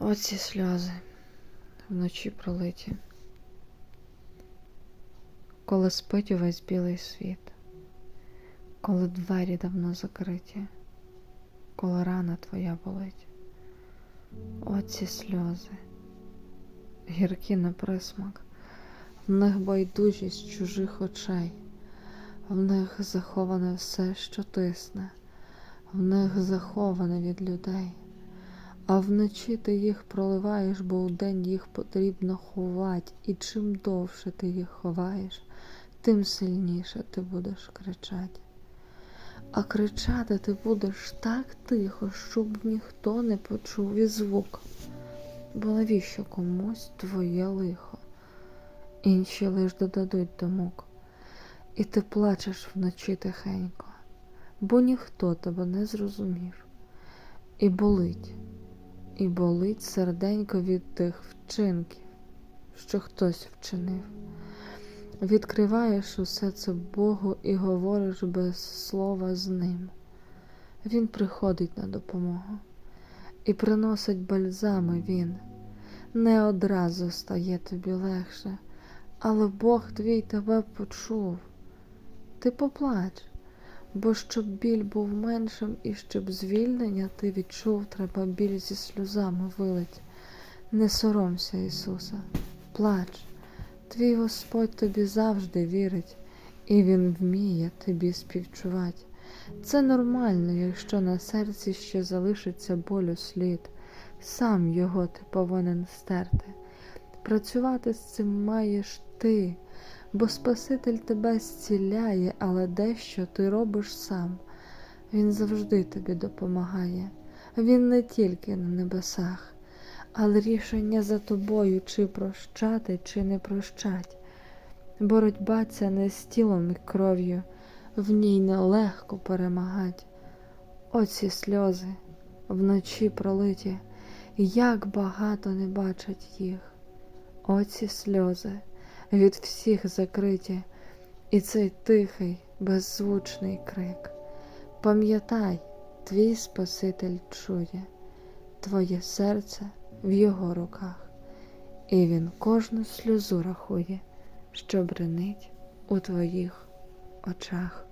Оці сльози вночі пролиті, коли спить увесь білий світ, коли двері давно закриті, коли рана твоя болить. Оці сльози, гіркі на присмак, в них байдужість чужих очей, в них заховане все, що тисне, в них заховане від людей. А вночі ти їх проливаєш, бо вдень їх потрібно ховати, і чим довше ти їх ховаєш, тим сильніше ти будеш кричати. А кричати ти будеш так тихо, щоб ніхто не почув і звук. Бо навіщо комусь твоє лихо? Інші лиш додадуть думок. І ти плачеш вночі тихенько, бо ніхто тебе не зрозумів. І болить і болить серденько від тих вчинків, що хтось вчинив. Відкриваєш усе це Богу і говориш без слова з ним. Він приходить на допомогу і приносить бальзами він. Не одразу стає тобі легше, але Бог твій тебе почув. Ти поплач, бо щоб біль був меншим і щоб звільнення ти відчув, треба біль зі сльозами вилить. Не соромся, Ісуса, плач. Твій Господь тобі завжди вірить, і Він вміє тобі співчувати. Це нормально, якщо на серці ще залишиться болю слід, сам його ти повинен стерти. Працювати з цим маєш ти бо Спаситель тебе зціляє, але дещо ти робиш сам. Він завжди тобі допомагає. Він не тільки на небесах, але рішення за тобою, чи прощати, чи не прощать. Боротьба ця не з тілом і кров'ю, в ній нелегко перемагать. Оці сльози вночі пролиті, як багато не бачать їх. Оці сльози від всіх закриті, і цей тихий, беззвучний крик. Пам'ятай, твій Спаситель чує, твоє серце в його руках, і він кожну сльозу рахує, що бренить у твоїх очах.